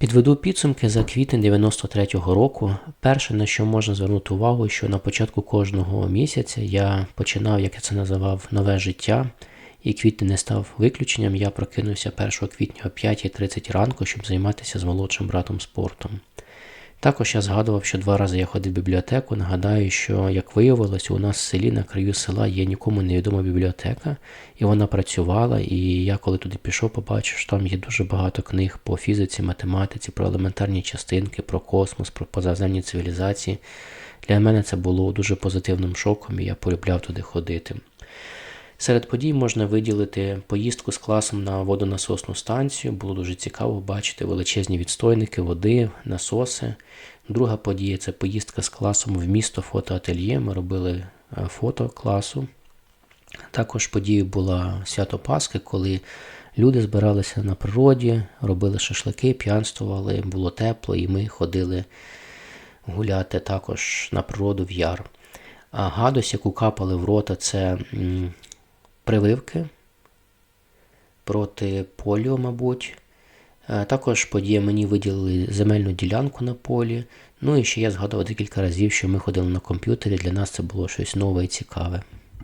Підведу підсумки за квітень 93-го року. Перше, на що можна звернути увагу, що на початку кожного місяця я починав, як я це називав, нове життя, і квітень не став виключенням. Я прокинувся 1 квітня о 5.30 ранку, щоб займатися з молодшим братом спортом. Також я згадував, що два рази я ходив в бібліотеку. Нагадаю, що, як виявилось, у нас в селі на краю села є нікому невідома бібліотека, і вона працювала. І я, коли туди пішов, побачив, що там є дуже багато книг по фізиці, математиці, про елементарні частинки, про космос, про позаземні цивілізації. Для мене це було дуже позитивним шоком, і я полюбляв туди ходити. Серед подій можна виділити поїздку з класом на водонасосну станцію. Було дуже цікаво бачити величезні відстойники, води, насоси. Друга подія це поїздка з класом в місто фотоательє. Ми робили е, фото класу. Також подією була свято Пасхи, коли люди збиралися на природі, робили шашлики, п'янствували, було тепло, і ми ходили гуляти також на природу в яр. А гадость, яку капали в рота, це прививки проти поліо, мабуть. Е, Також подія мені виділили земельну ділянку на полі. Ну і ще я згадував декілька разів, що ми ходили на комп'ютері. Для нас це було щось нове і цікаве.